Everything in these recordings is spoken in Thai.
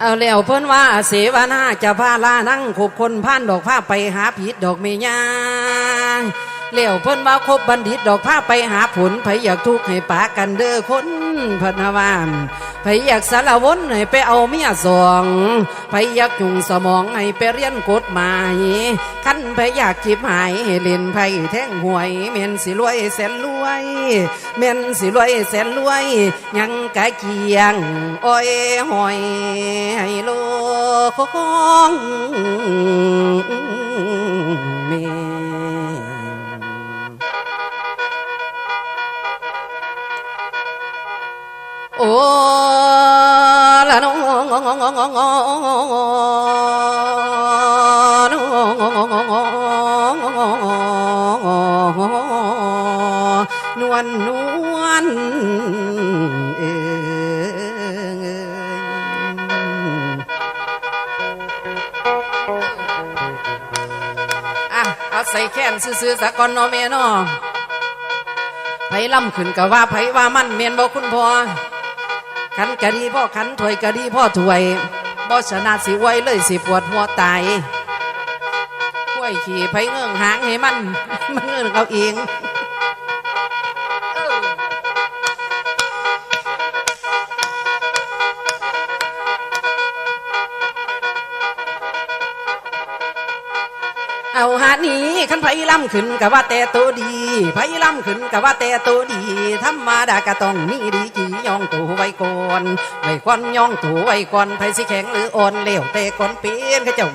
เอาแล้วเพิ่นว่าเสวนาจะพาลานั่งขบคนผ่านดอกผ้าไปหาผิดดอกเมียงแล้วเพิ่นว่าคบบัณฑิตดอกผ้าไปหาผลไผอยากทุกข์ให้ปากันเด้อคนพนาวามไผอยากสารวนให้ไปเอาเมียสองไผอยากยุ่งสมองให้ไปเรียนกฎหมาย ไผอยากจีบหายเล่นไผแท่งหวยเม่นสิรวยแสนรวยเม่นสิรวยแสนรวย ยังกะเกียงอ้อยหอยให้โลกของแม่โอ้ละน้อง น้องน้องน้องนวลนวลเออะเอาใส่แค้นซื้อๆสะก่อนเนาะแม่เนาะไผล่ำขึ้นก็ว่าไผว่ามันเมียนบ่คุณพ่อขันกะดีพ่อขันถวยกะดีพ่อถวยบ่ชนะสิไว้เลยสิปวดหัวตายห้วยขี่ไผเงื่องหางให้มัน มันเงื่อนเอาเอง เอาหานี้ขันไผล่ำขึ้นกะว่าแต่ตัวดีไผล่ำขึ้นกะว่าแต่ตัวดีธรรมดาก็ต้องมีดีจีย่องตัวไว้ก่อนไว้ก่อนย่องตัวไว้ก่อนไผสิแข็งหรืออ่อนเลวแต่ก่อนเปลี่ยนก็เจ้า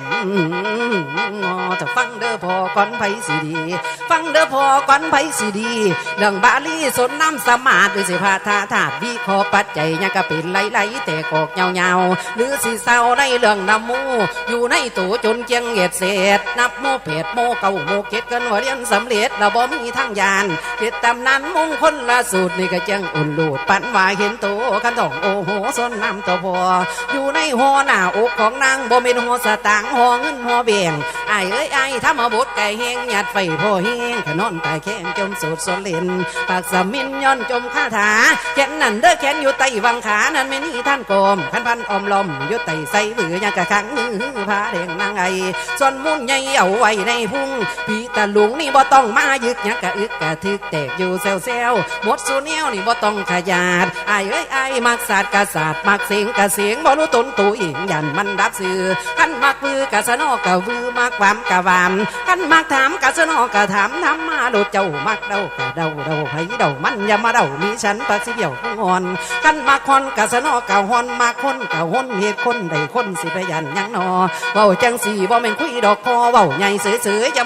งอจะฟังเด้อพอก่อนไผสิดี ฟังเด้อพอก่อนไผสิดีเรื่องบาลีสนน้ำสมาธิหรือสิพาทาธาวิเคราะห์ปัจจัยยังก็เป็นไหลๆแต่กอกเงาๆหรือสิเศร้าในเรื่องน้ำมูอยู่ในตัวจนเจียงเหยียดเศษนับโมเพจโมเก่าโมเก็ดกันว่าเรียนสำเร็จเราบ่มีทางยานเก็ดตำนานมงคลละสูตรนี่ก็เจียงอุ่นลูดปันว่าเห็นโตกันต้องโอ้โหสนน้ำตัวพออยู่ในหัวหน้าอกของนางบ่เป็นหัวสตางหัวเงินหัวเบี่ยง ไอ้ายเอ้ยไอ้ถ้ามาบดไก่แห้งหยัดไฟพ่อแห้งขนอนตายแข้งจมสูดสนเล่นปากสมินย้อนจมคาถาแขนนั่นเด้อแขนอยู่ใต้วังขานั่นไม่นี่ท่านกรมขันพันอมลมอยู่ใต้ใส่บือยังกะขังมือพาแดงนางไอ้ส่วนมุ่นใหญ่เอาไว้ในพุงพี่ตาหลุงนี่บ่ต้องมายึกยักกะอึกกะทึกแตกอยู่เซลเซลหมดสูเนียวนี่บ่ต้องขยาดไอ้เอ้ยไอ้มักศาสตร์กะศาสตร์มักเสียงกะเสียงบ่รู้ตนตัวเองยันมันดับสื่อขันมักมือกะสนอกะวือมักวามกะวามขันมากถามกะสนอกะถามทำมาโดดเจ้ามักเดากะเดาเดาให้เดามันอย่ามาเดามีฉันปากสิเดียวงอนขันมากคอนกะสนอกะฮอนมากคนกะฮอนเหตุคนใดคนสิไปยันยังนอเว้าจังสีบ่แม่นคุยดอกคอเว้าใหญ่เสือๆอย่า